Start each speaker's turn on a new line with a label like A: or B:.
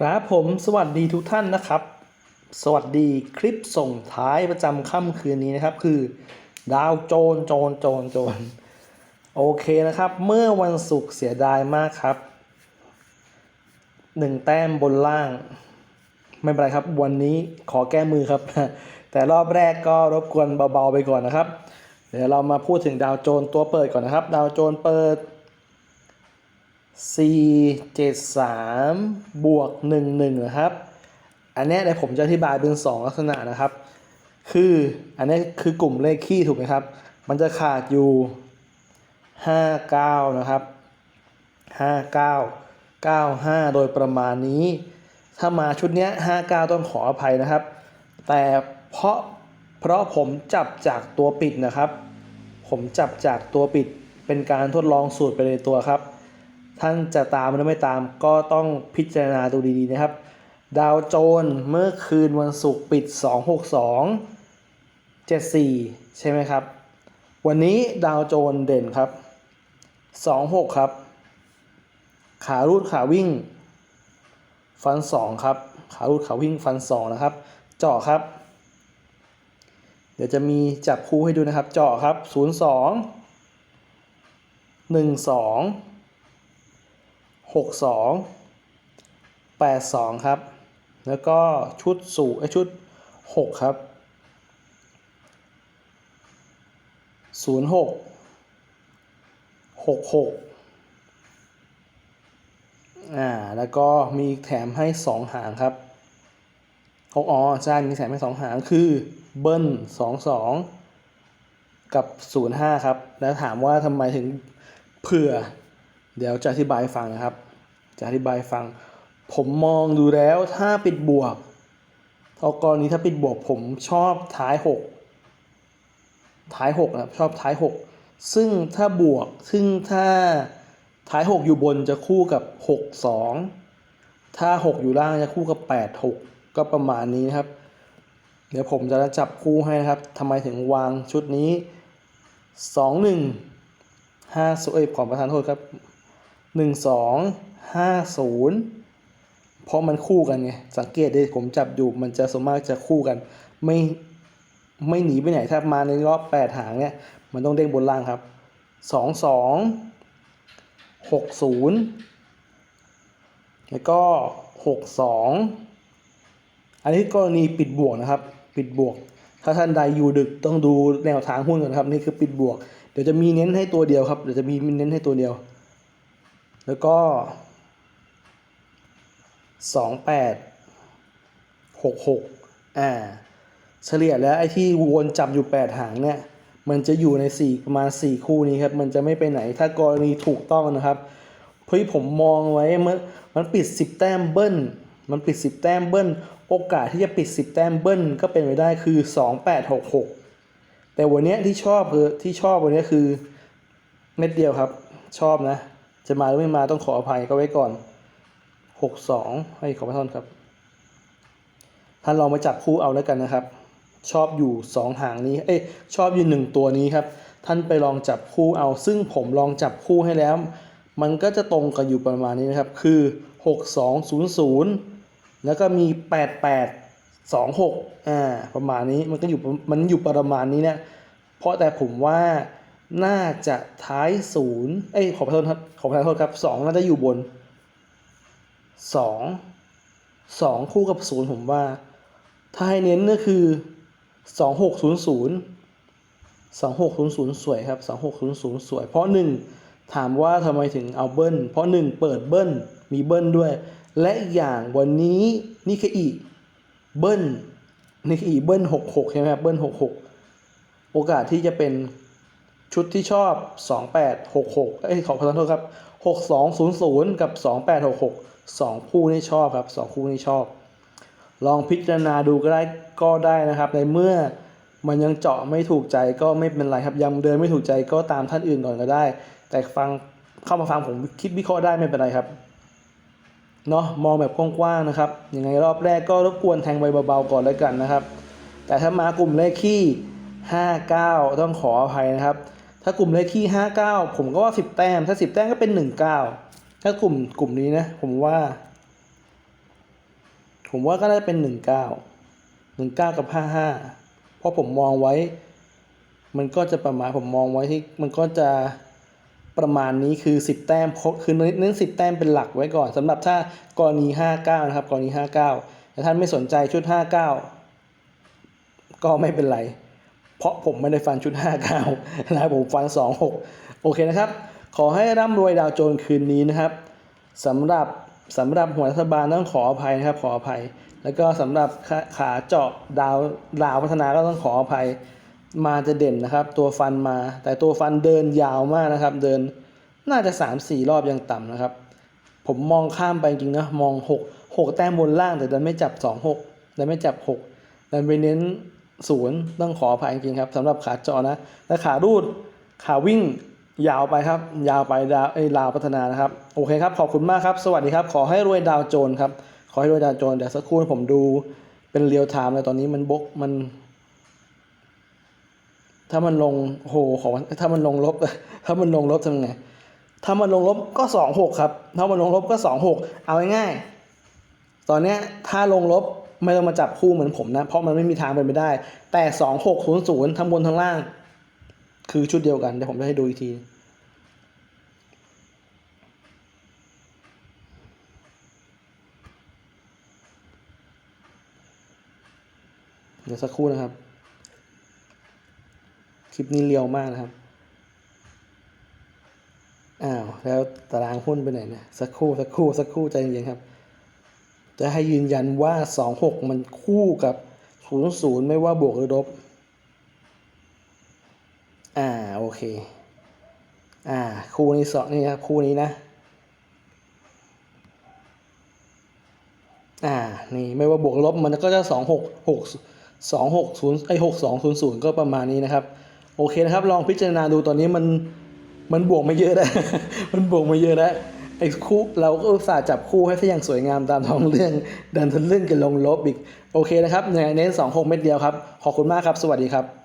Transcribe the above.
A: ครับผมสวัสดีทุกท่านนะครับ สวัสดีคลิปส่งท้ายประจำค่ำคืนนี้นะครับ คือ ดาวโจรโจรโจรโจรโอเคนะครับ เมื่อวันศุกร์เสียดายมากครับหนึ่งแต้มบนล่าง ไม่เป็นไรครับ วันนี้ขอแก้มือครับ แต่รอบแรกก็รบกวนเบาๆไปก่อนนะครับ เดี๋ยวเรามาพูดถึงดาวโจรตัวเปิดก่อนนะครับ ดาวโจรเปิด 4 7 3 บวก 1 1 นะครับ อันนี้เดี๋ยวผมจะอธิบายเป็น 2 ลักษณะนะครับ คืออันนี้คือกลุ่มเลขคี่ถูกไหมครับ มันจะขาดอยู่ 5 9 นะครับ 5 9 9 5 โดยประมาณนี้ ถ้ามาชุดนี้ 5 9 ต้องขออภัยนะครับ แต่เพราะเพราะผมจับจากตัวปิดนะครับ ผมจับจากตัวปิดเป็นการทดลองสูตรไปในตัวครับ ท่านจะตามหรือไม่ตามก็ต้องพิจารณาดูดีๆนะครับ ดาวโจน์เมื่อคืนวันศุกร์ปิด 262 74 ใช่ไหมครับ วันนี้ดาวโจน์เด่นครับ 26 ครับ ขารูดขาวิ่ง ฟัน 2 ครับ ขารูดขาวิ่งฟัน 2 นะครับ เจาะครับ เดี๋ยวจะมีจับคู่ให้ดูนะครับ เจาะครับ 02 12 หกสองแปดสองครับ แล้วก็ชุดสูไอชุดหกครับศูนย์หกหกหกอ่า แล้วก็มีแถมให้สองหางครับหกอ๋อใช่มีแถมให้สองหางคือเบิ้ลสองสองกับศูนย์ห้าครับ แล้วถามว่าทำไมถึงเผื่อ เดี๋ยวจะอธิบายฟังนะครับ จะอธิบายฟัง ผมมองดูแล้วถ้าปิดบวกเอากรณีถ้าปิดบวกผมชอบท้ายหกท้ายหกนะครับชอบท้ายหกซึ่งถ้าบวกซึ่งถ้าท้ายหกอยู่บนจะคู่กับหกสองถ้าหกอยู่ล่างจะคู่กับแปดหกก็ประมาณนี้นะครับ เดี๋ยวผมจะจับคู่ให้นะครับทำไมถึงวางชุดนี้สองหนึ่งห้าศูนย์เอขอประทานโทษครับหนึ่งสอง ห้าศูนย์เพราะมันคู่กันไง สังเกตด้ผมจับอยู่มันจะส่วนมากจะคู่กัน ไม่ไม่หนีไปไหนถ้ามาในรอบแปดหางเนี่ย มันต้องเด้งบนล่างครับสองสองหกศูนย์แล้วก็หกสองอันนี้กรณีปิดบวกนะครับ ปิดบวก ถ้าท่านใดอยู่ดึกต้องดูแนวทางหุ้นก่อนครับ นี่คือปิดบวก เดี๋ยวจะมีเน้นให้ตัวเดียวครับ เดี๋ยวจะมีเน้นให้ตัวเดียว แล้วก็ สองแปดหกหกอ่า เฉลี่ยแล้วไอ้ที่วนจับอยู่แปดหางเนี่ย มันจะอยู่ในสี่ประมาณสี่คู่นี้ครับ มันจะไม่ไปไหน ถ้ากรณีถูกต้องนะครับเฮ้ยผมมองไว้มื่อมันปิดสิบแต้มเบิ้ล มันปิดสิบแต้มเบิ้ล โอกาสที่จะปิดสิบแต้มเบิ้ลก็เป็นไปได้คือสองแปดหกหกแต่วันนี้ที่ชอบคือที่ชอบวันนี้คือเม็ดเดียวครับ ชอบนะ จะมาหรือไม่มาต้องขออภัยก็ไว้ก่อน หกสองให้ขอพระทานครับ ท่านลองมาจับคู่เอาแล้วกันนะครับ ชอบอยู่สองหางนี้ เอ้ยชอบอยู่หนึ่งตัวนี้ครับ ท่านไปลองจับคู่เอา ซึ่งผมลองจับคู่ให้แล้ว มันก็จะตรงกันอยู่ประมาณนี้นะครับ คือหกสองศูนย์ศูนย์แล้วก็มีแปดแปดสองหกอ่า ประมาณนี้ มันก็อยู่ มันอยู่ประมาณนี้เนี่ย เพราะแต่ผมว่าน่าจะท้ายศูนย์เอ้ย ขอประทานครับขอประทานโทษครับสองน่าจะอยู่บน สองสองคู่กับศูนย์ผมว่า ถ้าให้เน้นก็คือสองหกศูนย์ศูนย์สองหกศูนย์ศูนย์สวยครับสองหกศูนย์ศูนย์สวย เพราะหนึ่งถามว่าทำไมถึงเอาเบิ้ล เพราะหนึ่งเปิดเบิ้ลมีเบิ้ลด้วย และอีกอย่างวันนี้นี่คืออีเบิ้ลนี่คืออีเบิ้ลหกหกใช่ไหมครับเบิ้ลหกหกโอกาสที่จะเป็น ชุดที่ชอบสองแปดหกหกเอ้ยขอขอโทษครับหกสองศูนย์ศูนย์กับสองแปดหกหกสองคู่นี่ชอบครับสองคู่นี่ชอบ ลองพิจารณาดูก็ได้ก็ได้นะครับ ในเมื่อมันยังเจาะไม่ถูกใจก็ไม่เป็นไรครับยังเดินไม่ถูกใจก็ตามท่านอื่นก่อนก็ได้ แต่ฟังเข้ามาฟังผมคิดวิเคราะห์ได้ไม่เป็นไรครับเนาะมองแบบกว้างๆนะครับยังไงรอบแรกก็รบกวนแทงใบเบาๆก่อนแล้วกันนะครับ แต่ถ้ามากลุ่มเลขขี้59 ต้องขออภัยนะครับ ถ้ากลุ่มเลขขี้59ผมก็ว่า10แต้ม ถ้า10แต้มก็เป็น19ถ้ากลุ่มกลุ่มนี้นะ ผมว่า ผมว่าก็ได้เป็นหนึ่งเก้าหนึ่งเก้ากับห้าห้าเพราะผมมองไว้ มันก็จะประมาณผมมองไว้ที่มันก็จะประมาณนี้คือสิบแต้มคือเน้นสิบแต้มเป็นหลักไว้ก่อนสำหรับถ้ากรณีห้าเก้านะครับ กรณีห้าเก้าแต่ท่านไม่สนใจชุดห้าเก้าก็ไม่เป็นไร เพราะผมไม่ได้ฟันชุด 59นะครับผมฟัน 26 โอเคนะครับ ขอให้ร่ำรวยดาวโจนคืนนี้นะครับสำหรับสำหรับหัวรัฐบาลต้องขออภัยนะครับ ขออภัย แล้วก็สำหรับขาขาเจาะดาวดาวพัฒนาก็ต้องขออภัยมาจะเด่นนะครับ ตัวฟันมา แต่ตัวฟันเดินยาวมากนะครับ เดินน่าจะ 3-4 รอบยังต่ำนะครับ ผมมองข้ามไปจริงนะมอง 6 6 แต้มบนล่างแต่ดันไม่จับ 2 6ดันไม่จับ 6ดันไปเน้น ศูนย์ต้องขออภัยจริงครับสำหรับขาเจอนะและขารูดขาวิ่งยาวไปครับ ยาวไปดาวไอ้ลาวพัฒนานะครับ โอเคครับ ขอบคุณมากครับ สวัสดีครับ ขอให้รวยดาวโจนครับ ขอให้รวยดาวโจนเดี๋ยวสักครู่ผมดูเป็นเรียลไทม์เลยตอนนี้มันบกมัน ถ้ามันลงโหขอถ้ามันลงลบ ถ้ามันลงลบทำไง ถ้ามันลงลบก็สองหกครับ ถ้ามันลงลบก็สองหกเอาง่ายๆตอนเนี้ยถ้าลงลบ ไม่ต้องมาจับคู่เหมือนผมนะ เพราะมันไม่มีทางเป็นไปได้ แต่สองหกศูนย์ศูนย์ทั้งบนทั้งล่าง คือชุดเดียวกัน เดี๋ยวผมจะให้ดูอีกทีเดี๋ยวสักครู่นะครับ คลิปนี้เรียวมากนะครับ อ้าว แล้วตารางหุ้นไปไหนเนี่ยสักครู่ สักครู่ สักครู่ใจเย็นๆครับ จะให้ยืนยันว่า 26 มันคู่กับ 00 ไม่ว่าบวกหรือลบ อ่า โอเค อ่า คู่นี้สองนี่ครับคู่นี้นะ อ่า นี่ไม่ว่าบวกลบมันก็จะ 26 6 260ไอ้6200 ก็ประมาณนี้นะครับ โอเคนะครับ ลองพิจารณาดูตอนนี้มัน มันบวกมาเยอะแล้ว มันบวกมาเยอะแล้ว คู่เราก็อุตส่าห์จับคู่ให้ซะอย่างสวยงามตามท้องเรื่องดันทะลึ่งกันลงลบอีก โอเคนะครับเนี่ยเน้น26เม็ดเดียวครับ ขอบคุณมากครับ สวัสดีครับ